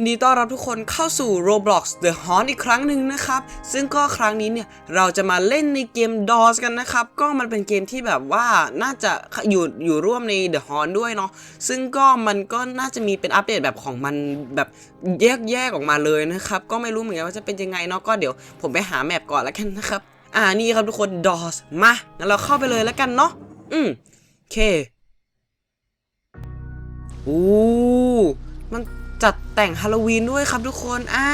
ยินดีต้อนรับทุกคนเข้าสู่ Roblox The Haunt อีกครั้งหนึ่งนะครับ ซึ่งก็ครั้งนี้เนี่ย เราจะมาเล่นในเกม DOS กันนะครับ ก็มันเป็นเกมที่แบบว่าน่าจะอยู่อยู่ร่วมใน The Haunt ด้วยเนาะซึ่งก็มันก็น่าจะมีเป็นอัปเดตแบบของมันแบบแยกแยกออกมาเลยนะครับ ก็ไม่รู้เหมือนกันว่าจะเป็นยังไงเนาะก็เดี๋ยวผมไปหาแมปก่อนแล้วกันนะครับ อ่านี่ครับทุกคน DOS มางั้นเราเข้าไปเลยแล้วกันเนาะอืมโอเคอู้มัน จัดแต่งฮาโลวีนด้วยครับทุกคนอ่า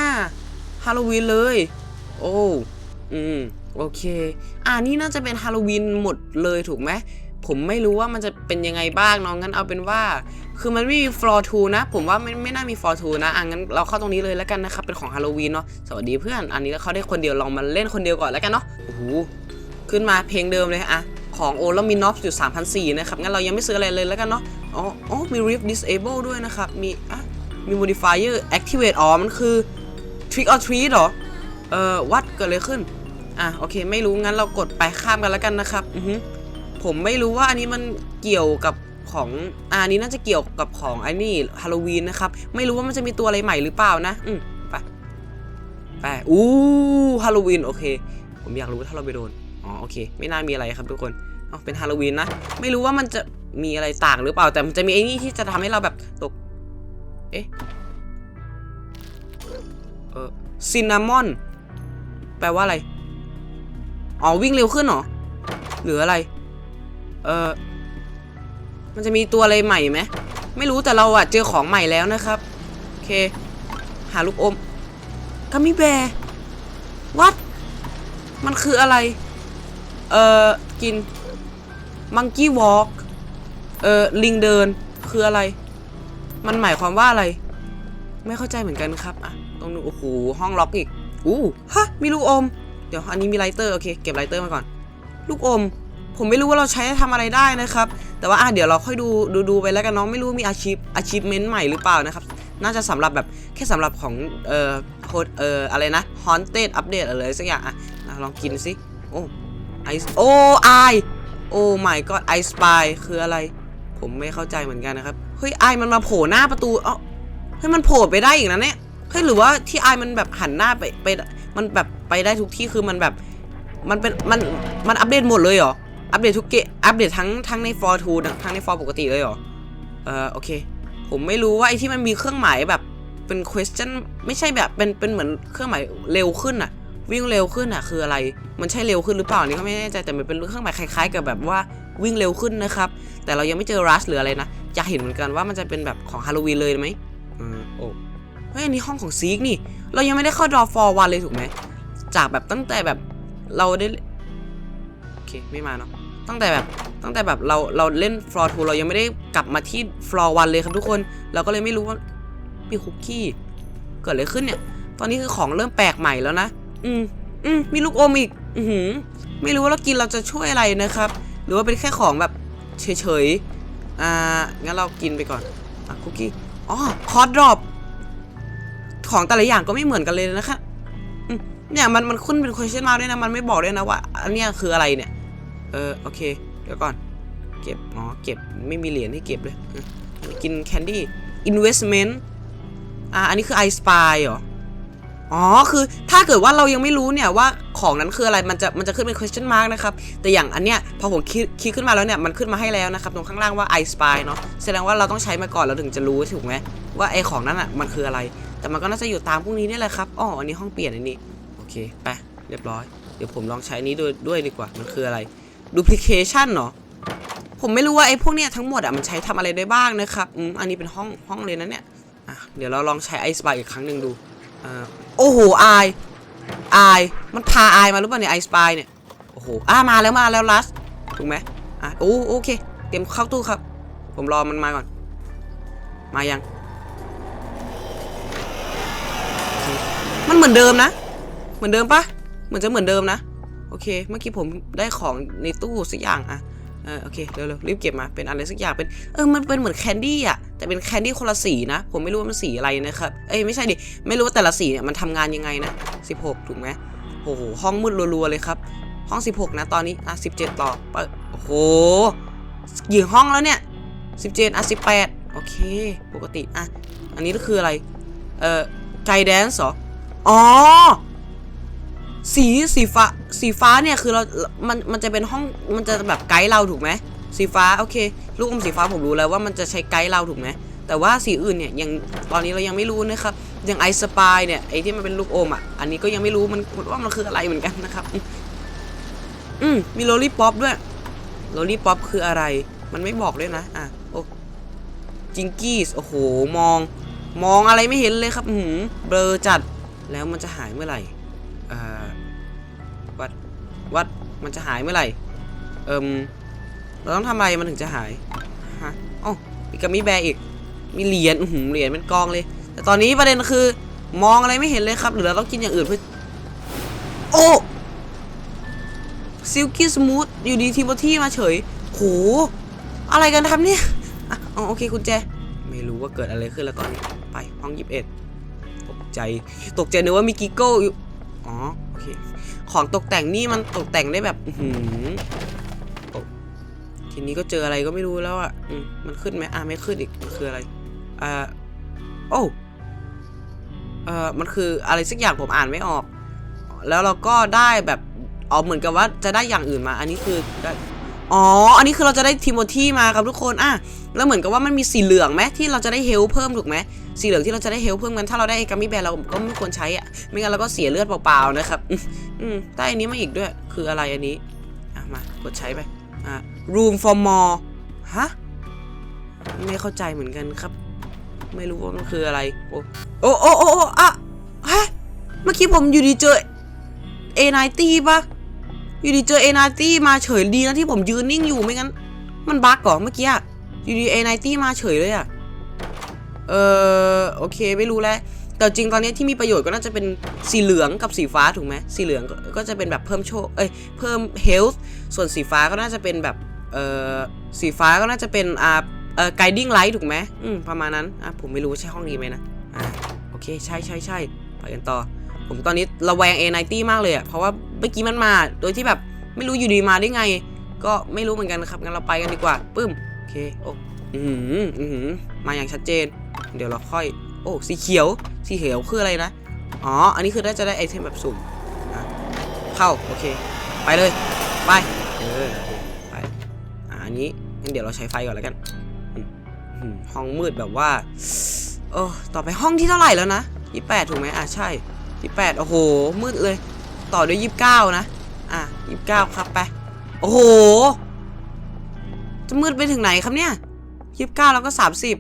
ฮาโลวีนเลย โอ้อืมโอเค อ่านี่น่าจะเป็นฮาโลวีนหมดเลยถูกไหมผมไม่รู้ว่ามันจะเป็นยังไงบ้างน้องงั้นเอาเป็นว่า คือมันไม่มี floor 2นะ ผมว่าไม่ไม่น่ามี floor 2นะอะงั้นเราเข้าตรงนี้เลยแล้วกันนะครับเป็นของฮาโลวีนเนาะสวัสดีเพื่อนอันนี้เราเขาได้คนเดียวลองมาเล่นคนเดียวก่อนแล้วกันเนาะโอ้โหขึ้นมาเพลงเดิมเลยอะของโอแล้วมีน็อปอยู่3,004นะครับงั้นเรายังไม่ซื้ออะไรเลยแล้วกันเนาะอ๋ออ๋อมี Rift Disable ด้วยนะครับมีอะ มี Modifier Activate อ๋อ มันคือ Trick or Treat หรอ เอ่อ วัดเกิดอะไรขึ้น อะ โอเค ไม่รู้ งั้นเรากดไปข้ามกันแล้วกันนะครับ อือฮึผมไม่รู้ว่าอันนี้มันเกี่ยวกับของอันนี้น่าจะเกี่ยวกับของไอ้นี่ฮาโลวีนนะครับ ไม่รู้ว่ามันจะมีตัวอะไรใหม่หรือเปล่านะ อืมไปไปอู้ฮาโลวีนโอเค ผมอยากรู้ถ้าเราไปโดน อ๋อ โอเค ไม่น่ามีอะไรครับทุกคนเอาเป็นฮาโลวีนนะ ไม่รู้ว่ามันจะมีอะไรต่างหรือเปล่า แต่มันจะมีไอ้นี่ที่จะทำให้เราแบบตก เอ๊ะเออซินนามอน แปลว่าอะไร อ๋อ วิ่งเร็วขึ้นเหรอ หรืออะไร เออมันจะมีตัวอะไรใหม่ไหม ไม่รู้แต่เราอะเจอของใหม่แล้วนะครับ โอเค หาลูกอมกัมมี่แบร์วัด มันคืออะไร เออกิน มังกี้วอล์กเออลิงเดิน คืออะไร มันหมายความว่าอะไร ไม่เข้าใจเหมือนกันครับอะตรงนู้นโอ้โหห้องล็อกอีกอู้ฮะมีลูกอม เดี๋ยวอันนี้มีไลเตอร์โอเคเก็บไลเตอร์มาก่อน ลูกอม ผมไม่รู้ว่าเราใช้ทำอะไรได้นะครับ แต่ว่าอะเดี๋ยวเราค่อยดูดูดูไปแล้วกันน้องไม่รู้มีอาชีพอาชีพเมนต์ใหม่หรือเปล่านะครับน่าจะสำหรับแบบแค่สำหรับของเอ่อโคดเอ่ออะไรนะ Haunted Update อะไรสักอย่างอะอะลองกินสิโอ้ไอโอ้ไอโอ้ my god ไอสปายคืออะไร ผมไม่เข้าใจเหมือนกันนะครับ เฮ้ยไอมันมาโผล่หน้าประตูเอ้าเฮ้ยมันโผล่ไปได้อีกนะเนี่ยเฮ้ยหรือว่าที่ไอมันแบบหันหน้าไปไป มันแบบไปได้ทุกที่คือมันแบบ มันเป็นมันมันอัปเดตหมดเลยเหรออัปเดตทุกเกอัปเดตทั้งทั้งใน for 2นะทั้งใน for ปกติเลยเหรอเออโอเค ผมไม่รู้ว่าไอที่มันมีเครื่องหมายแบบเป็น question ไม่ใช่แบบเป็นเป็นเหมือนเครื่องหมายเร็วขึ้นอะวิ่งเร็วขึ้นอะคืออะไร มันใช่เร็วขึ้นหรือเปล่านี่ก็ไม่แน่ใจแต่มันเป็นเครื่องหมายคล้ายๆ กับแบบว่าวิ่งเร็วขึ้นนะครับ แต่เรายังไม่เจอรัชหรืออะไรนะ อยากเห็นเหมือนกันว่ามันจะเป็นแบบของฮาโลวีนเลยไหมอืมโอ้เฮ้ยอันนี้ห้องของซีกนี่ เรายังไม่ได้เข้าดอฟอร์วันเลยถูกไหมจากแบบตั้งแต่แบบเราได้โอเคไม่มาเนาะตั้งแต่แบบตั้งแต่แบบเราเราเล่นฟลอร์ทูเรายังไม่ได้กลับมาที่ฟลอร์วันเลยครับทุกคนเราก็เลยไม่รู้ว่ามีคุกกี้เกิดอะไรขึ้นเนี่ย ตอนนี้คือของเริ่มแปลกใหม่แล้วนะ อืมอืมมีลูกอมอีก อือหือ ไม่รู้ว่าเรากินเราจะช่วยอะไรนะครับ หรือว่าเป็นแค่ของแบบเฉย อ่า งั้นเรากินไปก่อน อะคุกกี้ อ๋อ คอร์ดดรอป ของแต่ละอย่างก็ไม่เหมือนกันเลยนะคะเนี่ยมันมันขึ้นเป็น question mark ด้วยนะ มันไม่บอกด้วยนะว่า อันเนี้ยคืออะไรเนี่ย เออ โอเค เดี๋ยวก่อน เก็บ อ๋อ เก็บ ไม่มีเหรียญให้เก็บเลย กินแคนดี้ investment อ่า อันนี้คือ I spy เหรอ อ๋อ คือถ้าเกิดว่าเรายังไม่รู้เนี่ยว่าของนั้นคืออะไร มันจะมันจะขึ้นเป็น question mark นะครับ แต่อย่างอันเนี้ยพอผมคิดคิดขึ้นมาแล้วเนี่ย มันขึ้นมาให้แล้วนะครับ ตรงข้างล่างว่า I spy เนาะ แสดงว่าเราต้องใช้มาก่อนเราถึงจะรู้ถูกไหมว่าไอของนั้นอะมันคืออะไร แต่มันก็น่าจะอยู่ตามพวกนี้นี่แหละครับ อ๋อ อันนี้ห้องเปลี่ยนอันนี้ โอเค ไป เรียบร้อย เดี๋ยวผมลองใช้นี้ด้วยด้วยดีกว่า มันคืออะไร duplication เนาะผมไม่รู้ว่าไอ้พวกเนี้ยทั้งหมดอะมันใช้ทำอะไรได้บ้างนะครับ อืม อันนี้เป็นห้องห้องเลยนะเนี่ย อะ เดี๋ยวเราลองใช้ไอสปายอีกครั้งหนึ่งดู อ่า โอ้โหอายอายมันพาอายมาหรือเปล่าเนี่ยไอสปายเนี่ยโอ้โหอ่ามาแล้วมาแล้วลัสถูกไหมอะโอ้โอเค เตรียมเข้าตู้ครับ ผมรอมันมาก่อน มายัง มันเหมือนเดิมนะ เหมือนเดิมปะเหมือนจะเหมือนเดิมนะ โอเค เมื่อกี้ผมได้ของในตู้สักอย่างอะ เออโอเคเร็วๆรีบเก็บมาเป็นอะไรสักอย่างเป็นเออมันเป็นเหมือนแคนดี้อะแต่เป็นแคนดี้คนละสีนะ ผมไม่รู้ว่ามันสีอะไรนะครับเอ้ยไม่ใช่ดิไม่รู้ว่าแต่ละสีเนี่ยมันทำงานยังไงนะ 16 ถูกไหมโอ้โหห้องมืดรัวๆเลยครับ ห้อง 16 นะตอนนี้อะ17 ต่อเปิดโอ้โหกี่ห้องแล้วเนี่ย 17 อะ 18 โอเค ปกติอะอันนี้ก็คืออะไร เอ่อไกแดนซ์เหรออ๋อสีสีฟ้า สีฟ้าเนี่ยคือเรา มัน มันจะเป็นห้อง มันจะแบบไกด์เราถูกไหม สีฟ้าโอเค ลูกอมสีฟ้าผมรู้แล้วว่ามันจะใช้ไกด์เราถูกไหม แต่ว่าสีอื่นเนี่ยยังตอนนี้เรายังไม่รู้นะครับ อย่างไอสปายเนี่ยไอที่มันเป็นลูกอมอะ อันนี้ก็ยังไม่รู้มันว่ามันคืออะไรเหมือนกันนะครับ อืมมีโลลี่ป๊อปด้วยโลลี่ป๊อปคืออะไร มันไม่บอกด้วยนะ อะ โอ้จิงกี้โอ้โห มอง มองอะไรไม่เห็นเลยครับ หืมเบลอจัด แล้วมันจะหายเมื่อไหร่ อ่า วัดมันจะหายเมื่อไหร่ เอิมเราต้องทำอะไรมันถึงจะหายฮะอ๋อมีกามิแบร์อีก มีเหรียญอื้อหือเหรียญเป็นกองเลย แต่ตอนนี้ประเด็นคือ มองอะไรไม่เห็นเลยครับ หรือเราต้องกินอย่างอื่นเพื่อ โอ้ซิลกี้สมูทอยู่ดีทีโมที่มาเฉยโหอะไรกันครับเนี่ยอ๋อโอเคคุณแจ ไม่รู้ว่าเกิดอะไรขึ้นแล้วตอนนี้ ไปห้องยิบเอ็ดตกใจ ตกใจนึกว่ามีกิโก้อยู่ อ๋อ โอเค ของตกแต่งนี่มันตกแต่งได้แบบหือโอ้ทีนี้ก็เจออะไรก็ไม่รู้แล้วอะมันขึ้นไหมอะไม่ขึ้นอีกมันคืออะไรอ่าโอ้เอ่อมันคืออะไรสักอย่างผมอ่านไม่ออก แล้วเราก็ได้แบบอ๋อเหมือนกับว่าจะได้อย่างอื่นมา อันนี้คือได้อ๋อ อันนี้คือเราจะได้ทิโมธีมาครับทุกคนอะแล้วเหมือนกับว่ามันมีสีเหลืองไหมที่เราจะได้เฮลเพิ่มถูกไหม สีเหลืองที่เราจะได้เฮลเพิ่มกันถ้าเราได้ไอ้กัมมี่แบร์เราก็ไม่ควรใช้อะไม่งั้นเราก็เสียเลือดเปล่าๆนะครับอืมได้อันนี้มาอีกด้วย คืออะไรอันนี้อะมากดใช้ไปอะ room for more ฮะไม่เข้าใจเหมือนกันครับ ไม่รู้ว่ามันคืออะไร โอ้โอ้โอ้โอ้อะฮะเมื่อกี้ผมอยู่ดีเจอ A90 ปะอยู่ดีเจอ A90 มาเฉยดีนะที่ผมยืนนิ่งอยู่ไม่งั้น มันบั๊กก่อเมื่อกี้อะอยู่ดี A90 มาเฉยเลยอะ เออโอเคไม่รู้แล้วแต่จริงตอนนี้ที่มีประโยชน์ก็น่าจะเป็นสีเหลืองกับสีฟ้าถูกไหมสีเหลืองก็จะเป็นแบบเพิ่มโชคเอ้ยเพิ่ม health ส่วนสีฟ้าก็น่าจะเป็นแบบเออสีฟ้าก็น่าจะเป็นอ่าเออ guiding light ถูกไหมอืมประมาณนั้นอะผมไม่รู้ใช่ห้องนี้ไหมนะอ่าโอเคใช่ใช่ใช่ไปกันต่อ ผมตอนนี้ระแวง A90 มากเลยอะเพราะว่าเมื่อกี้มันมาโดยที่แบบไม่รู้อยู่ดีมาได้ไง ก็ไม่รู้เหมือนกันนะครับงั้นเราไปกันดีกว่าปึ้มโอเคโอ้อือหืออือหือมาอย่างชัดเจน เดี๋ยวเราค่อย โอ้ สีเขียว สีเขียวคืออะไรนะ อ๋อ อันนี้คือได้จะได้ไอเทมแบบสุ่มเข้า โอเค ไปเลย ไป เออ ไปอ่าอันนี้งั้นเดี๋ยวเราใช้ไฟก่อนแล้วกัน ห้องมืดแบบว่าเออต่อไปห้องที่เท่าไหร่แล้วนะยี่แปดถูกไหมอะ ใช่ยี่แปดโอ้โห มืดเลย ต่อด้วยยี่สิบเก้านะ อะยี่สิบเก้าครับไป โอ้โห จะมืดไปถึงไหนครับเนี่ยยี่สิบเก้าแล้วก็สามสิบ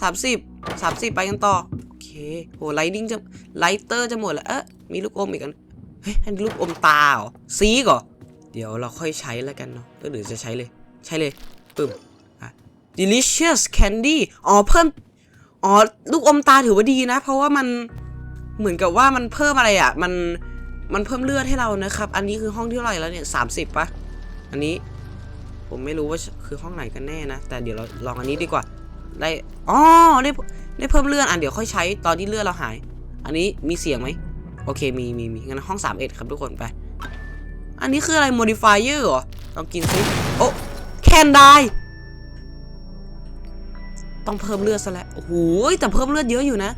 สามสิบสามสิบไปกันต่อ โอเคโหไลติ้งจะไลเตอร์จะหมดแล้ว เอ๊ะ มีลูกอมอีกอัน เฮ้ยอันลูกอมตาเหรอซีกเหรอเดี๋ยวเราค่อยใช้แล้วกันเนาะหรือจะใช้เลย ใช้เลยปึ้มอะ delicious candy อ๋อเพิ่ม อ๋อ ลูกอมตาถือว่าดีนะ เพราะว่ามันเหมือนกับว่ามันเพิ่มอะไรอะ มันมันเพิ่มเลือดให้เรานะครับ อันนี้คือห้องที่เท่าไหร่แล้วเนี่ยสามสิบปะอันนี้ผมไม่รู้ว่าคือห้องไหนกันแน่นะ แต่เดี๋ยวเราลองอันนี้ดีกว่า ได้อ๋อได้ได้เพิ่มเลือดอะเดี๋ยวค่อยใช้ตอนที่เลือดเราหาย อันนี้มีเสียงไหมโอเคมีมีมีงั้นห้องสามเอ็ดครับทุกคนไป อันนี้คืออะไร modifier เหรอลองกินซิโอ้แคนได้ต้องเพิ่มเลือดซะแล้วโอ้โหแต่เพิ่มเลือดเยอะอยู่นะ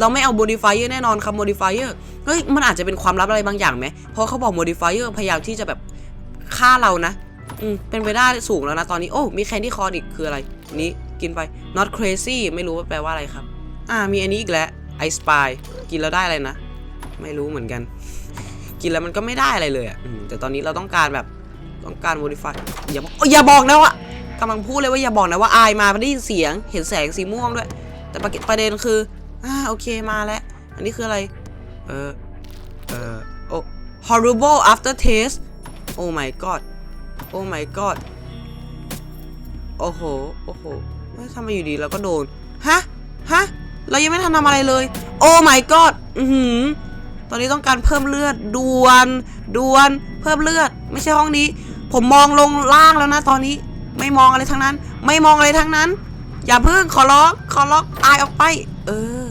เราไม่เอา modifier แน่นอนครับ modifier เฮ้ย มันอาจจะเป็นความลับอะไรบางอย่างไหม เพราะเขาบอก modifier พยายามที่จะแบบฆ่าเรานะ อืม เป็นไปได้สูงแล้วนะตอนนี้ โอ้ มีแคนดี้คอร์ดอีกคืออะไร นี้ กินไป not crazy ไม่รู้ว่าแปลว่าอะไรครับ อ่ามีอันนี้อีกแล้ว I spy กินแล้วได้อะไรนะ ไม่รู้เหมือนกัน กินแล้วมันก็ไม่ได้อะไรเลยอะแต่ตอนนี้เราต้องการแบบต้องการ modify อย่าบอกอย่าบอกนะว่ากำลังพูดเลยว่าอย่าบอกนะว่าอายมาได้ยินเสียงเห็นแสงสีม่วงด้วย แต่ประประเด็นคืออ่าโอเคมาแล้ว อันนี้คืออะไร เออเออโอ้ horrible after taste oh my god oh my god โอ้โห โอ้โห เฮ้ยทำไมอยู่ดีเราก็โดน ฮะ ฮะ เรายังไม่ทันทำอะไรเลย โอ้ my god อือหือ ตอนนี้ต้องการเพิ่มเลือดด่วนด่วน เพิ่มเลือด ไม่ใช่ห้องนี้ ผมมองลงล่างแล้วนะตอนนี้ ไม่มองอะไรทั้งนั้น ไม่มองอะไรทั้งนั้น อย่าเพิ่งขอร้อง ขอร้องอายออกไป เออ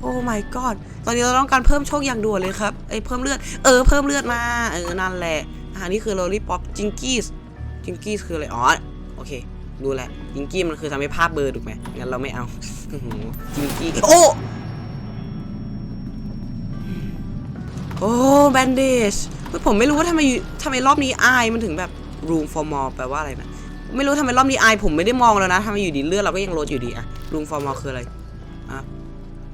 โอ้ my god ตอนนี้เราต้องการเพิ่มโชคอย่างด่วนเลยครับ ไอ้ยเพิ่มเลือด เออ เพิ่มเลือดมา เออ นั่นแหละอันนี้คือโรลลี่ป๊อปจิงกี้สจิงกี้สคืออะไร อ๋อ โอเค ดูแหละ จิงกี้มันคือทำให้ภาพเบลอถูกไหมงั้นเราไม่เอาจิงกี้โอ้อ้แบนเดจผมไม่รู้ว่าทำไมทำไมรอบนี้อายมันถึงแบบ room for more แปลว่าอะไรนะ ไม่รู้ทำไมรอบนี้อายผมไม่ได้มองแล้วนะทำไมอยู่ดีเลือดเราก็ยังลดอยู่ดีอะ room for more คืออะไรอะ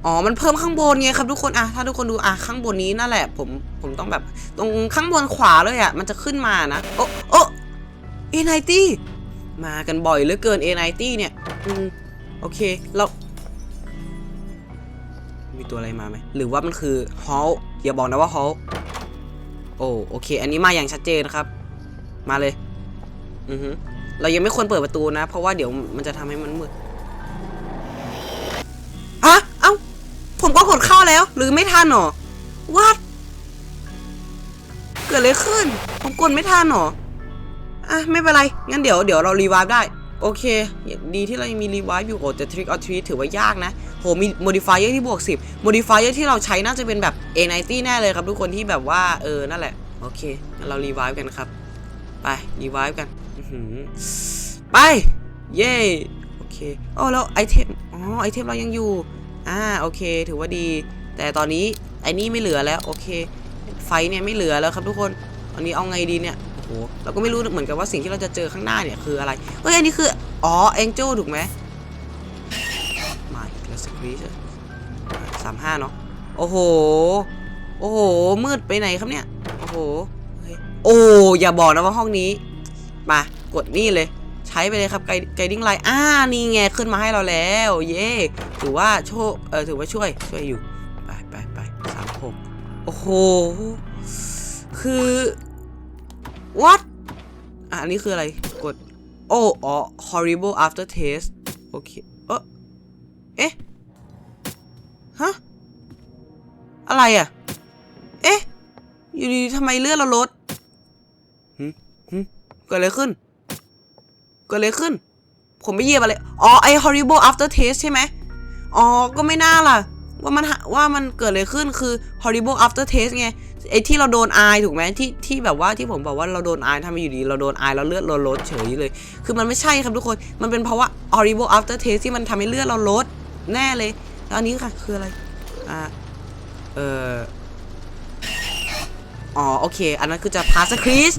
อ๋อ มันเพิ่มข้างบนไงครับทุกคนอะถ้าทุกคนดูอะข้างบนนี้นั่นแหละ ผม ผมต้องแบบ ตรงข้างบนขวาเลยอะมันจะขึ้นมานะ โอ้โอ้เอไนตี้ มากันบ่อยเหลือเกินเอไนตี้เนี่ย อืม โอเค เรา มีตัวอะไรมาไหม หรือว่ามันคือฮอลอย่าบอกนะว่าฮอลโอ้ โอเค อันนี้มาอย่างชัดเจนครับ มาเลย อือฮึเรายังไม่ควรเปิดประตูนะ เพราะว่าเดี๋ยวมันจะทำให้มันมืดอะเอ้า ผมก็กดเข้าแล้ว หรือไม่ทันหรอวัดเกิดอะไรขึ้น ผมกดไม่ทันหรอ อะไม่เป็นไร งั้นเดี๋ยวเดี๋ยวเรารีวายได้ โอเค ดีที่เรายังมีรีวายอยู่โอ้แต่ทริกออทรีถือว่ายากนะ โหมี modifier ที่บวก 10 modifier ที่เราใช้น่าจะเป็นแบบ A90 แน่เลยครับทุกคนที่แบบว่าเออนั่นแหละ โอเคงั้นเรารีวายกันครับ ไปรีวายกันไป เย้โอเคโอ้แล้วไอเทมอ๋อไอเทมเรายังอยู่อ่าโอเค ถือว่าดี แต่ตอนนี้ไอนี่ไม่เหลือแล้วโอเค ไฟเนี่ยไม่เหลือแล้วครับทุกคนอันนี้เอาไงดีเนี่ย เราก็ไม่รู้เหมือนกันว่าสิ่งที่เราจะเจอข้างหน้าเนี่ยคืออะไรเฮ้ยอันนี้คืออ๋อแองเจิลถูกไหมมาอีกแล้วสครีชสามห้าเนาะโอ้โหโอ้โหมืดไปไหนครับเนี่ยโอ้โหเฮ้ยโอ้อย่าบอกนะว่าห้องนี้มากดนี่เลยใช้ไปเลยครับไกไกดิ้งไลน์อ่านี่ไงขึ้นมาให้เราแล้ว เย่ถือว่าโชคเออถือว่าช่วยช่วยอยู่ไปไปไปสามหกโอ้โหคือ what อะอันนี้คืออะไร กด โอ้อ๋อ horrible after taste โอเค เออเอ๊ะ ฮะ อะไรอะ เอ๊ะ อยู่ดีๆทำไมเลือดเราลดหึหึเกิดอะไรขึ้น เกิดอะไรขึ้น ผมไม่เหยียบอะไร อ๋อ ไอ horrible after taste ใช่ไหม อ๋อ ก็ไม่น่าล่ะ ว่ามันหาว่ามันเกิดอะไรขึ้นคือ horrible after taste ไง ไอ้ที่เราโดนอายถูกไหมที่ที่แบบว่าที่ผมบอกว่าเราโดนอายทำไมอยู่ดีเราโดนอายแล้วเลือดเราลดเฉยเลย คือมันไม่ใช่ครับทุกคนมันเป็นเพราะว่า horrible after taste ที่มันทำให้เลือดเราลดแน่เลยแล้วอันนี้ค่ะคืออะไรอ่าเอออ๋อโอเค อันนั้นคือจะพาสคริส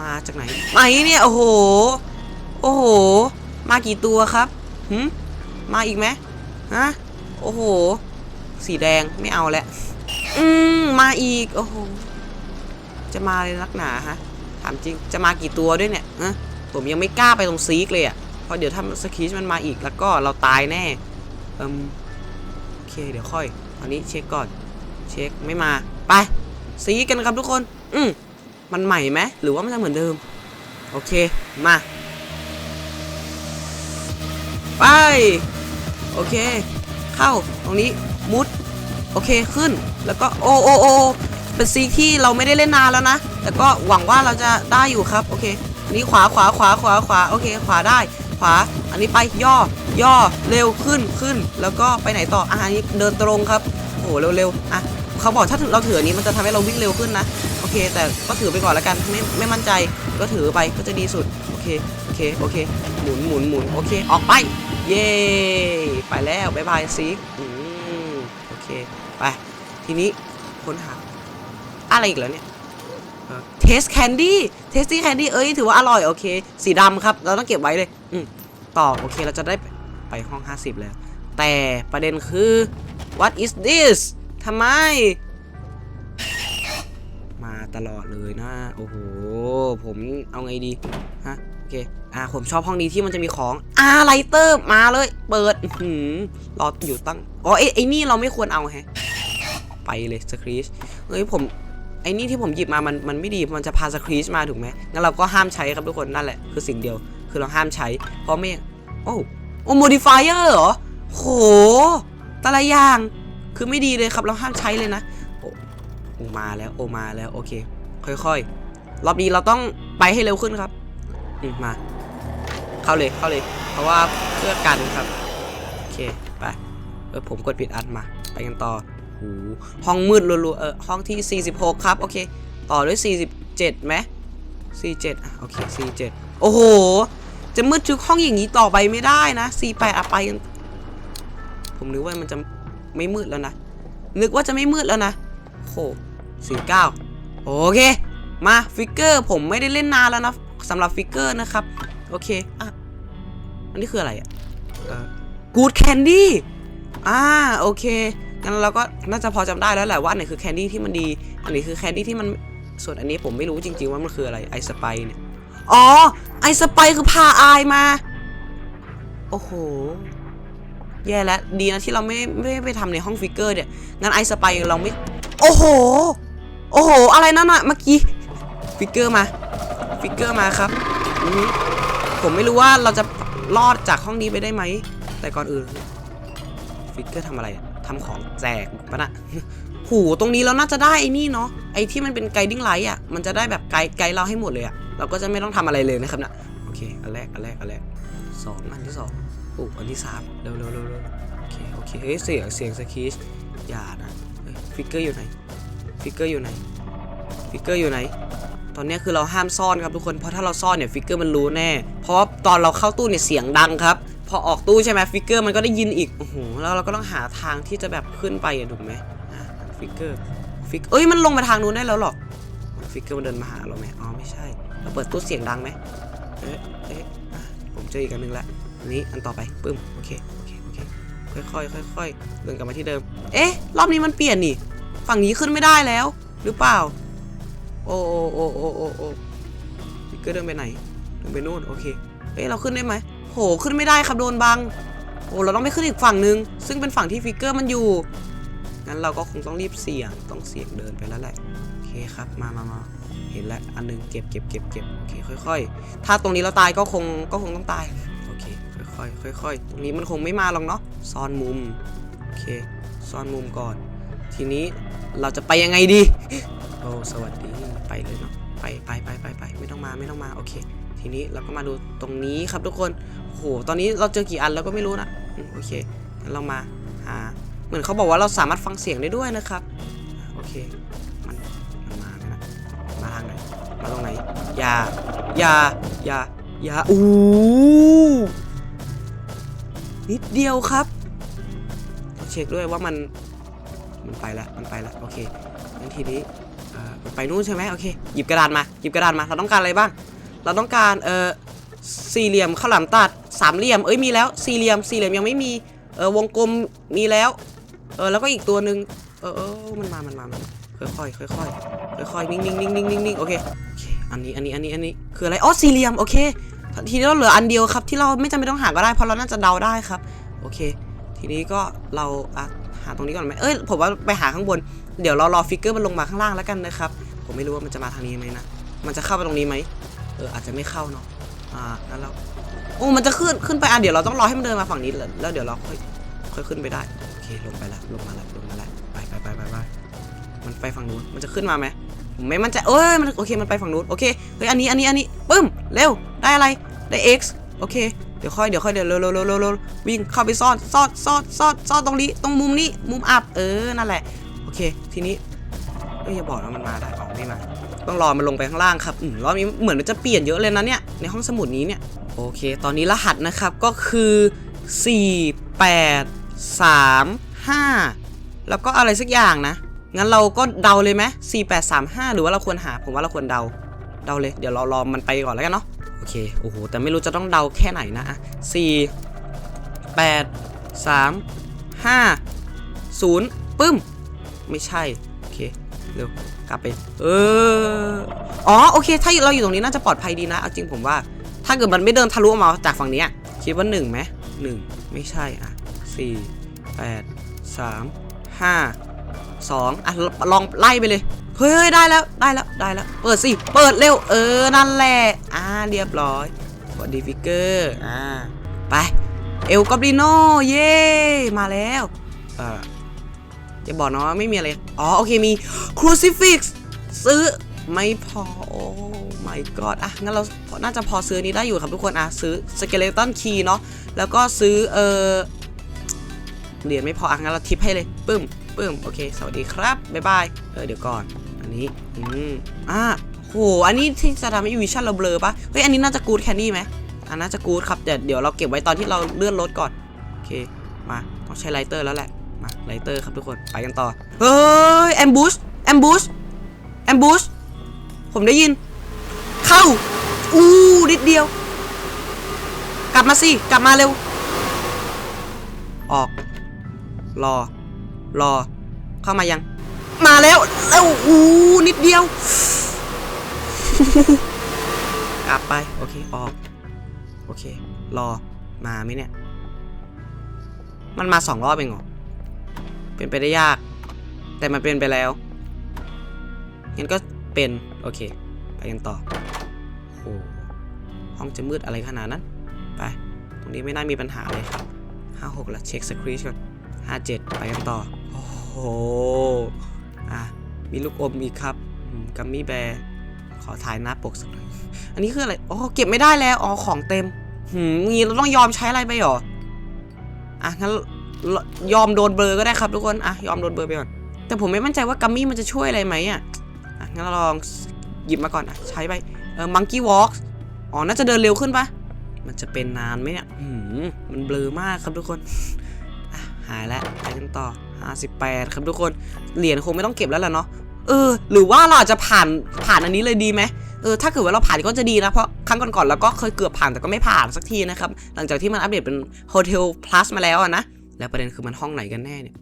มาจากไหนไหนเนี่ยโอ้โหโอ้โห มากี่ตัวครับหืมมาอีกไหมฮะโอ้โห สีแดงไม่เอาแล้วอืม มาอีก โอ้โห จะมาเลยนักหนาฮะ ถามจริง จะมากี่ตัวด้วยเนี่ยฮะผมยังไม่กล้าไปตรงซีกเลยอะ่ะ เพราะเดี๋ยวถ้าสคริชมันมาอีกแล้วก็เราตายแน่ เอืมโอเค เดี๋ยวค่อย ตอนนี้เช็คก่อน เช็คไม่มา ไป ซีกันครับทุกคน อืมมันใหม่ไหมหรือว่ามันจะเหมือนเดิม โอเค มา ไป โอเค เข้า ตรงนี้ มุด โอเคขึ้นแล้วก็โอโอโอเป็นซีที่เราไม่ได้เล่นนานแล้วนะ แต่ก็หวังว่าเราจะได้อยู่ครับโอเคนี้ขวาขวาขวาขวาขวาโอเค ขวาได้ขวา อันนี้ไปย่อย่อเร็วขึ้นขึ้น แล้วก็ไปไหนต่ออะอันนี้เดินตรงครับโอ้โหเร็วๆอะเขาบอกถ้าเราถืออันนี้มันจะทำให้เราวิ่งเร็วขึ้นนะโอเค แต่ก็ถือไปก่อนแล้วกันไม่ไม่มั่นใจก็ถือไปก็จะดีสุดโอเคโอเคโอเคหมุนหมุนหมุนโอเคออกไป เย้ไปแล้วบายบายซิ ทีนี้ค้นหา อะไรอีกแล้วเนี่ยเทสแคนดี้เทสตี้แคนดี้เอ้ยถือว่าอร่อยโอเค สีดำครับ เราต้องเก็บไว้เลย อืมต่อโอเคเราจะได้ไปห้อง 50 แล้ว แต่ประเด็นคือ what is this ทำไม มาตลอดเลยนะ โอ้โห ผมเอาไงดี ฮะ โอเค อ่า ผมชอบห้องนี้ที่มันจะมีของอ่าไลเตอร์มาเลย เปิด หือรออยู่ตั้ง อ๋อไอ้ไอ้นี่เราไม่ควรเอาแฮะ ไปเลยสครีชเฮ้ยผมไอ้นี่ที่ผมหยิบมามันมันไม่ดีมันจะพาสครีชมาถูกไหมงั้นเราก็ห้ามใช้ครับทุกคนนั่นแหละคือสิ่งเดียว คือเราห้ามใช้เพราะไม่โอ้โอ้โมดิฟายเออร์เหรอโหแต่ละอย่างคือไม่ดีเลยครับเราห้ามใช้เลยนะโอ้มาแล้วโอมาแล้วโอเค ค่อยๆ รอบนี้เราต้องไปให้เร็วขึ้นครับอืมมา เข้าเลยเข้าเลย เพราะว่าเพื่อกันครับโอเคไปเออผมกดผิดอันมา ไปกันต่อ หห้องมืดรัวๆเออห้องที่ 46 ครับ โอเค ต่อด้วย 47ไหม47อะโอเค 47 โอ้โห จะมืดทุกห้องอย่างนี้ต่อไปไม่ได้นะ 48อะไปกันผมนึกว่ามันจะไม่มืดแล้วนะ นึกว่าจะไม่มืดแล้วนะโหสี่เก้าโอเค มาฟิกเกอร์ผมไม่ได้เล่นนานแล้วนะสำหรับฟิกเกอร์นะครับ โอเคอะอันนี้คืออะไรอะกูดแคนดี้อ่าโอเค งั้นเราก็น่าจะพอจำได้แล้วแหละว่าอันไหนคือแคนดี้ที่มันดี อันไหนี้คือแคนดี้ที่มัน ส่วนอันนี้ผมไม่รู้จริง ๆ ว่ามันคืออะไรไอสไปเนี่ย อ๋อ ไอสไปคือพาอายมา โอ้โห แย่แล้ว ดีนะที่เราไม่ไม่ไปทำในห้องฟิกเกอร์เนี่ย งั้นไอสไปเราไม่ โอ้โห โอ้โห อะไรนั่นอะเมื่อกี้ ฟิกเกอร์มา ฟิกเกอร์มาครับ ผมไม่รู้ว่าเราจะรอดจากห้องนี้ไปได้ไหม แต่ก่อนอื่น ฟิกเกอร์ทำอะไรอะ ทำของแจกปะนะหูตรงนี้เราน่าจะได้ไอ้นี่เนาะไอ้ที่มันเป็นไกดิ้งไลท์อะมันจะได้แบบไกด์ไกด์เราให้หมดเลยอะเราก็จะไม่ต้องทำอะไรเลยนะครับนะโอเคอันแรกอันแรกอันแรกสองอันที่สองโอ้อันที่สามเร็วเร็วเร็วโอเคโอเคเฮ้ยเสียงเสียงสคีชอย่านะฟิกเกอร์อยู่ไหนฟิกเกอร์อยู่ไหนฟิกเกอร์อยู่ไหนตอนนี้คือเราห้ามซ่อนครับทุกคนเพราะถ้าเราซ่อนเนี่ยฟิกเกอร์มันรู้แน่ เพราะตอนเราเข้าตู้เนี่ยเสียงดังครับ อออกตู้ใช่ไหมฟิกเกอร์มันก็ได้ยินอีกโอ้โหแล้วเราก็ต้องหาทางที่จะแบบขึ้นไปอะถูกไหมอะฟิกเกอร์ฟิกเอ้ยมันลงมาทางนู้นได้แล้วหรอกฟิกเกอร์มันเดินมาหาเราไหมอ๋อไม่ใช่เราเปิดตู้เสียงดังไหมเอ๊ะเอ๊ะผมเจออีกอันหนึงแล้วอันนี้อันต่อไปปึ้มโอเคโอเคโอเคค่อยๆค่อยๆเดินกลับมาที่เดิม เอ๊ะรอบนี้มันเปลี่ยนนี่ฝั่งนี้ขึ้นไม่ได้แล้ว หรือเปล่า โอ้โอ้โอ้โอ้โอ้โอ้ฟิกเกอร์เดินไปไหนเดินไปนู่นโอเคเอ๊ะเราขึ้นได้ไหม โหขึ้นไม่ได้ครับโดนบังโอ้เราต้องไปขึ้นอีกฝั่งหนึ่งซึ่งเป็นฝั่งที่ฟิกเกอร์มันอยู่งั้นเราก็คงต้องรีบเสี่ยงต้องเสี่ยงเดินไปแล้วแหละโอเคครับมามามาเห็นแล้วอันหนึงเก็บเก็บเก็บเก็บโอเคค่อย ๆ ถ้าตรงนี้เราตายก็คงก็คงต้องตายโอเคค่อยๆค่อยๆตรงนี้มันคงไม่มาหรอกเนาะซ่อนมุมโอเคซ่อนมุมก่อน ทีนี้เราจะไปยังไงดีโอ้สวัสดีไปเลยเนาะไปไปไปไปไปไม่ต้องมาไม่ต้องมาโอเค ทีนี้เราก็มาดูตรงนี้ครับทุกคน โหตอนนี้เราเจอกี่อันแล้วก็ไม่รู้นะโอเคงั้นเรามาหาเหมือนเขาบอกว่าเราสามารถฟังเสียงได้ด้วยนะครับโอเคมันมันมาไหมนะมาทางไหนมาตรงไหนอย่าอย่าอย่าอย่าอู้นิดเดียวครับเช็คด้วยว่ามันมันไปแล้วมันไปแล้วโอเคงั้นทีนี้ไปนู่นใช่ไหมโอเคหยิบกระดานมาหยิบกระดานมาเราต้องการอะไรบ้าง เราต้องการเอ่อ สี่เหลี่ยมข้าวหลามตัดสามเหลี่ยมเอ้ยมีแล้วสี่เหลี่ยมสี่เหลี่ยมยังไม่มีเออวงกลมมีแล้วเออแล้วก็อีกตัวหนึ่งเออเออมันมามันมามันมาค่อยๆค่อยๆค่อยๆนิ่งๆนิ่งนิ่งนิ่งๆโอเคโอเคอันนี้อันนี้อันนี้อันนี้คืออะไรอ๋อสี่เหลี่ยมโอเค ทีนี้เราเหลืออันเดียวครับที่เราไม่จำเป็นต้องหาก็ได้เพราะเราน่าจะเดาได้ครับโอเค ทีนี้ก็เราอะหาตรงนี้ก่อนไหมเอ้ยผมว่าไปหาข้างบนเดี๋ยวเรารอฟิกเกอร์มันลงมาข้างล่างแล้วกันนะครับผมไม่รู้ว่ามันจะมาทางนี้ไหมนะมันจะเข้าไปตรงนี้ไหมเอออาจจะไม่เข้าเนาะ อ่าแล้วเราโอ้มันจะขึ้นขึ้นไปอะเดี๋ยวเราต้องรอให้มันเดินมาฝั่งนี้แล้วแล้วเดี๋ยวเราค่อยค่อยขึ้นไปได้โอเคลงไปละลงมาละลงมาละไปไปไปไปไปมันไปฝั่งนู้นมันจะขึ้นมาไหมผมไม่มั่นใจเอ้ยมันโอเคมันไปฝั่งนู้นโอเคเฮ้ยอันนี้อันนี้อันนี้ปึ้มเร็วได้อะไรได้ x โอเคเดี๋ยวค่อยเดี๋ยวค่อยเดี๋ยวเร็วเร็วเร็วเร็วเร็ววิ่งเข้าไปซ่อนซ่อนซ่อนซ่อนซ่อนตรงนี้ตรงมุมนี้มุมอับเออนั่นแหละโอเค ทีนี้เอ้ยอย่าบอกนะมันมาได้ออกไม่มา ต้องรอมันลงไปข้างล่างครับอืมรอบนี้เหมือนมันจะเปลี่ยนเยอะเลยนะเนี่ยในห้องสมุดนี้เนี่ยโอเค ตอนนี้รหัสนะครับก็คือ 4 8 3 5 แล้วก็อะไรสักอย่างนะ งั้นเราก็เดาเลยไหม4 8 3 5หรือว่าเราควรหา ผมว่าเราควรเดา เดาเลย เดี๋ยวเรารอมันไปก่อนแล้วกันเนาะ โอเค โอ้โห แต่ไม่รู้จะต้องเดาแค่ไหนนะอะ4 8 3 5 0ปึ้ม ไม่ใช่ โอเค เร็ว กลับไป เออ อ๋อโอเค ถ้าเราอยู่ตรงนี้น่าจะปลอดภัยดีนะ เอาจริงผมว่า ถ้าเกิดมันไม่เดินทะลุออกมาจากฝั่งนี้คิดว่า1ไหมหนึ่งไม่ใช่อะสี่แปดสามห้าสองอะลองไล่ไปเลย เฮ้ยได้แล้วได้แล้วได้แล้ว เปิดสิ เปิดเร็ว เออ นั่นแหละ อ่าเรียบร้อยกดดีฟิกเกอร์ อ่า ไป เอลกอบลิโนเย่มาแล้วเออ จะบอกนะว่าไม่มีอะไร อ๋อ โอเคมี crucifix ซื้อไม่พอ โอ้ my god อะ งั้นเราน่าจะพอซื้อนี้ได้อยู่ครับทุกคน อะ ซื้อ skeleton key เนาะแล้วก็ซื้อ เออเหรียญไม่พอ อะ งั้นเราทิปให้เลย ปึ้มปึ้มโอเค สวัสดีครับ บ๊ายบาย เออ เดี๋ยวก่อน อันนี้ อืม อะโห อันนี้ที่จะทำให้วิชั่นเราเบลอปะเฮ้ย อันนี้น่าจะกูดแคนดี้ไหมอันน่าจะกูดครับเดี๋ยวเดี๋ยวเราเก็บไว้ตอนที่เราเลื่อนรถก่อน โอเค มา ต้องใช้ไลเตอร์แล้วแหละ มาไลเตอร์ครับทุกคนไปกันต่อเฮ้ยแอมบูชแอมบูชแอมบูชผมได้ยิน เข้าอู้นิดเดียว กลับมาสิ กลับมาเร็ว ออก รอ รอ เข้ามายัง มาแล้วเร็วอู้นิดเดียว กลับไป โอเค ออก โอเค รอ มาไหมเนี่ย มันมาสองรอบเองเหรอ เป็นไปได้ยาก แต่มันเป็นไปแล้วงั้นก็เป็น โอเค ไปกันต่อโอ้ห้องจะมืดอะไรขนาดนั้น ไป ตรงนี้ไม่น่ามีปัญหาเลยครับห้าหกล้วเช็คสครีชก่อนห้าเจ็ดไปกันต่อ โอ้โห อะ มีลูกอมอีกครับกัมมี่แบร์ขอถ่ายหน้าปกสักหน่อย อันนี้คืออะไร อ๋อ เก็บไม่ได้แล้ว อ๋อ ของเต็ม หืมงี้เราต้องยอมใช้อะไรไปหรอ อะ งั้น ยอมโดนเบลอก็ได้ครับทุกคนอะยอมโดนเบลอไปก่อนแต่ผมไม่มั่นใจว่ากัมมี่มันจะช่วยอะไรไหมอะอะงั้นเราลองหยิบมาก่อนอะใช้ไปเออมังกี้วอล์กอ๋อน่าจะเดินเร็วขึ้นปะมันจะเป็นนานไหมเนี่ยหืมมันเบลอมากครับทุกคนอะหายแล้วไปกันต่อ 58 ครับทุกคนเหรียญคงไม่ต้องเก็บแล้วล่ะเนาะเออ หรือว่าเราอาจจะผ่านผ่านอันนี้เลยดีไหมเออถ้าเกิดว่าเราผ่านก็จะดีนะเพราะครั้งก่อนๆเราก็เคยเกือบผ่านแต่ก็ไม่ผ่านสักทีนะครับ หลังจากที่มันอัปเดตเป็น Hotel Plus มาแล้วนะ แล้วประเด็นคือมันห้องไหนกันแน่เนี่ย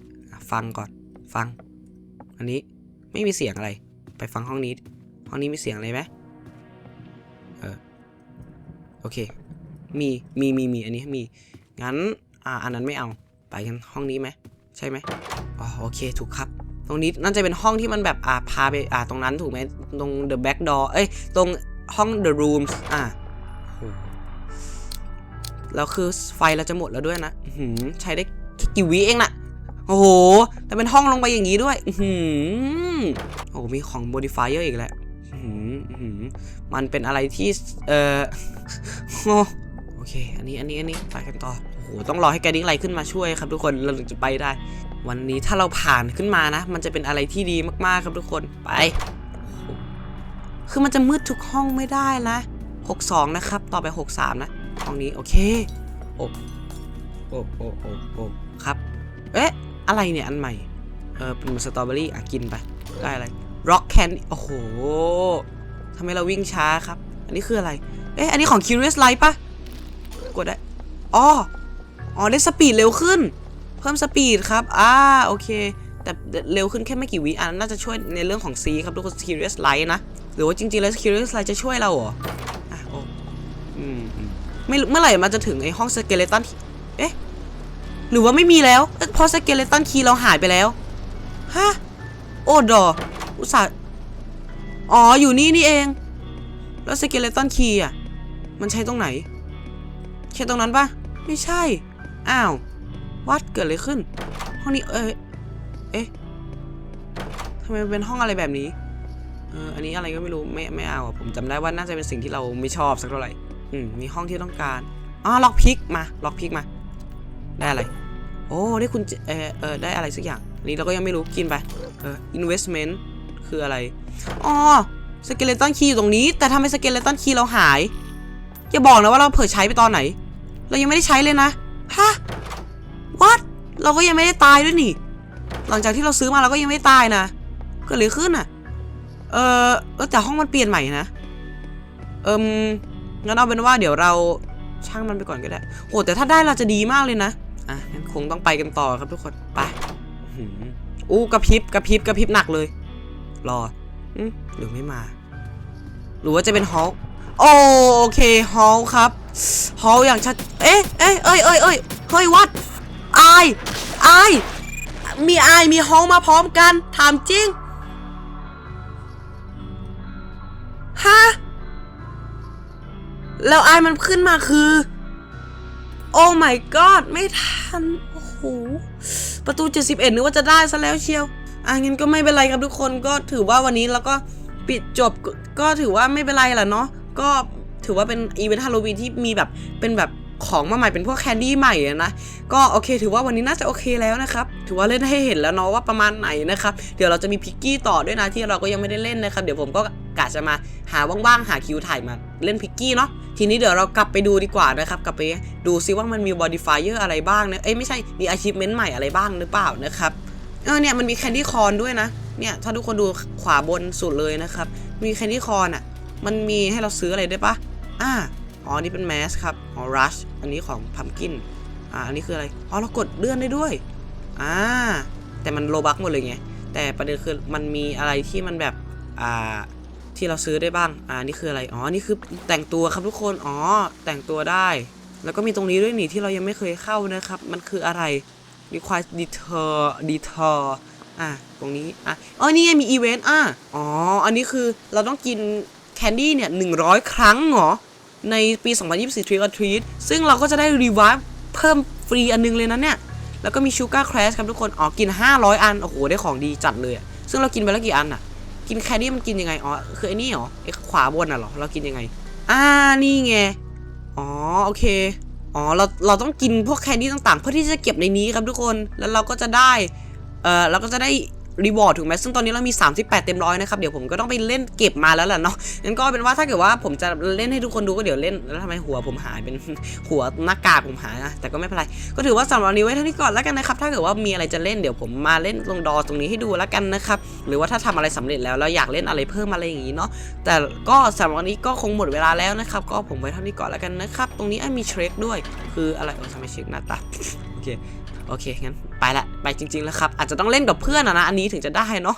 ฟังก่อน ฟัง อันนี้ไม่มีเสียงอะไร ไปฟังห้องนี้ ห้องนี้มีเสียงอะไรไหมเออ โอเค มี มี มี มี อันนี้มี งั้น อ่า อันนั้นไม่เอา ไปกันห้องนี้ไหม ใช่ไหมอ๋อ โอเค ถูกครับ ตรงนี้น่าจะเป็นห้องที่มันแบบ อ่า พาไป อ่า ตรงนั้นถูกไหม ตรง the back door เอ้ย ตรงห้อง the rooms อ่าโอ้โหแล้วคือไฟเราจะหมดแล้วด้วยนะหือใช้ได้ กี่วิเองนะโอ้โห แต่เป็นห้องลงไปอย่างนี้ด้วย อืโอ้โห มีของ modifier อีกแหละมันเป็นอะไรที่ เออโอโอเค อันนี้ อันนี้ อันนี้ ไปกันต่อ โอ้โห ต้องรอให้แกดิ้งไลขึ้นมาช่วยครับทุกคน เราถึงจะไปได้ วันนี้ถ้าเราผ่านขึ้นมานะ มันจะเป็นอะไรที่ดีมากๆครับทุกคน ไป คือมันจะมืดทุกห้องไม่ได้นะ 62 นะครับ ต่อไป 63 นะ ห้องนี้ โอเค โอ้โอ้โอ้โอ้ เอ๊ะ อะไรเนี่ย อันใหม่ เออ เป็นสตรอเบอรี่อะกินไป ได้อะไร Rock Candy โอ้โหทำไมเราวิ่งช้าครับ อันนี้คืออะไร เอ๊ะ อันนี้ของ Curious Light ปะกดได้ อ๋อ อ๋อ ได้สปีดเร็วขึ้น เพิ่มสปีดครับ อ่า โอเค แต่เร็วขึ้นแค่ไม่กี่วิอันน่าจะช่วยในเรื่องของซีครับทุกคน Curious Light นะ หรือว่าจริงๆ แล้ว Curious Light จะช่วยเราเหรอ อะโอ้อืมอืมไม่เมื่อไหร่มันจะถึงไอ้ห้องสเกเลตัน หรือว่าไม่มีแล้วเพราะสเกเลตันคีย์เราหายไปแล้ว ฮะ โอ้ดออุตส่าห์ อ๋อ อยู่นี่นี่เอง แล้วสเกเลตันคีย์อะ มันใช้ตรงไหน ใช่ตรงนั้นปะไม่ใช่ อ้าว วัดเกิดอะไรขึ้น ห้องนี้ เอ้ยเอ๊ะทำไมเป็นห้องอะไรแบบนี้ เออ อันนี้อะไรก็ไม่รู้ ไม่ ไม่เอาผมจำได้ว่าน่าจะเป็นสิ่งที่เราไม่ชอบสักเท่าไหร่ อืม มีห้องที่ต้องการอ๋อล็อกพิกมา ล็อกพิกมา ได้อะไร โอ้ได้คุณเออเออได้อะไรสักอย่างอันนี้เราก็ยังไม่รู้กินไปเออ investment คืออะไรอ๋อสเกเลตันคีย์อยู่ตรงนี้ แต่ทำไมสเกเลตันคีย์เราหาย อย่าบอกนะว่าเราเผลอใช้ไปตอนไหน เรายังไม่ได้ใช้เลยนะฮะ what เราก็ยังไม่ได้ตายด้วยนี่ หลังจากที่เราซื้อมาเราก็ยังไม่ตายนะเกิดอะไรขึ้นอะ เออเออแต่ห้องมันเปลี่ยนใหม่นะ เอิมงั้นเอาเป็นว่าเดี๋ยวเราช่างมันไปก่อนก็ได้ โอ้แต่ถ้าได้เราจะดีมากเลยนะ อะงั้นคงต้องไปกันต่อครับทุกคนไปอู้หูกระพริบกระพริบกระพริบหนักเลย รอหรือไม่มา หรือว่าจะเป็นฮอลโอโอเคฮอลครับฮอลอย่างชัดเอ๊ะเอ๊ะเอ้ยเอ้ยเอ้ยเฮ้ยวัดอายอายมีอายมีฮอลมาพร้อมกันถามจริงฮะแล้วอายมันขึ้นมาคือ โอ้ my god ไม่ทัน โอ้โห ประตู 71 นึกว่าจะได้ซะแล้วเชียว อะงั้นก็ไม่เป็นไรครับทุกคน ก็ถือว่าวันนี้เราก็ปิดจบ ก็ถือว่าไม่เป็นไรแหละเนาะ ก็ถือว่าเป็นอีเวนต์ฮาโลวีนที่มีแบบ เป็นแบบของมาใหม่เป็นพวกแคนดี้ใหม่นะ ก็โอเค ถือว่าวันนี้น่าจะโอเคแล้วนะครับ ถือว่าเล่นให้เห็นแล้วเนาะว่าประมาณไหนนะครับ เดี๋ยวเราจะมีพิกกี้ต่อด้วยนะที่เราก็ยังไม่ได้เล่นนะครับ เดี๋ยวผมก็ กะจะมาหาว่างๆหาคิวถ่ายมาเล่นพิกกี้เนาะทีนี้เดี๋ยวเรากลับไปดูดีกว่านะครับ กลับไปดูซิว่ามันมี modifier ออะไรบ้างนะเอ้ยไม่ใช่มี achievement ใหม่อะไรบ้างหรือเปล่านะครับเออเนี่ยมันมีแคนดี้คอนด้วยนะเนี่ยถ้าทุกคนดูขวาบนสุดเลยนะครับ มีแคนดี้คอนอะมันมีให้เราซื้ออะไรได้ปะอ่าอ๋อนี่เป็นแมสครับอ๋อรัชอันนี้ของพัมกินอ่าอันนี้คืออะไรอ๋อเรากดเลื่อนได้ด้วยอ่าแต่มันโลบักหมดเลยไงแต่ประเด็นคือมันมีอะไรที่มันแบบอ่า ที่เราซื้อได้บ้าง อ่า นี่คืออะไร อ๋อ นี่คือแต่งตัวครับทุกคน อ๋อ แต่งตัวได้ แล้วก็มีตรงนี้ด้วยนี่ที่เรายังไม่เคยเข้านะครับ มันคืออะไร require detour detour อะ ตรงนี้ อะ อ๋อ นี่ไงมีอีเวนต์ อะ อ๋อ อันนี้คือเราต้องกินแคนดี้เนี่ย100ครั้งเหรอ ในปี 2024 Trick or Treat ซึ่งเราก็จะได้รีว r ์เพิ่มฟรีอันนึงเลยนะเนี่ย แล้วก็มีชูการ์ Crash ครับทุกคน อ๋อ กิน 500 อัน โอ้โห ได้ของดีจัดเลย ซึ่งเรากินไปแล้วกี่อันอะ กินแคนดี้มันกินยังไงอ๋อคือไอ้นี่เหรอไอ้ขวาบนอะเหรอเรากินยังไง อ่านี่ไงอ๋อโอเคอ๋อเราเราต้องกินพวกแคนดี้ต่างๆ เพื่อที่จะเก็บในนี้ครับทุกคนแล้วเราก็จะได้เอ่อเราก็จะได้ รีวอร์ดถูกไหมซึ่งตอนนี้เรามี 38 เต็มร้อยนะครับ เดี๋ยวผมก็ต้องไปเล่นเก็บมาแล้วแหละเนาะงั้นก็เป็นว่าถ้าเกิดว่าผมจะเล่นให้ทุกคนดูก็เดี๋ยวเล่นแล้วทำไมหัวผมหายเป็นหัวหน้ากากผมหายนะแต่ก็ไม่เป็นไร ก็ถือว่าสำหรับวันนี้ไว้เท่านี้ก่อนแล้วกันนะครับ ถ้าเกิดว่ามีอะไรจะเล่นเดี๋ยวผมมาเล่นลงดอตรงนี้ให้ดูแล้วกันนะครับ หรือว่าถ้าทำอะไรสำเร็จแล้วแล้วอยากเล่นอะไรเพิ่มอะไรอย่างนี้เนาะ แต่ก็สำหรับวันนี้ก็คงหมดเวลาแล้วนะครับ ก็ผมไว้เท่านี้ก่อนแล้วกันนะครับ ตรงนี้มีเทรคด้วย คืออะไรเออทำไมเช็คหน้าตาโอเค โอเคงั้นไปละไปจริง ๆ แล้วครับ อาจจะต้องเล่นกับเพื่อนนะอันนี้ถึงจะได้เนาะ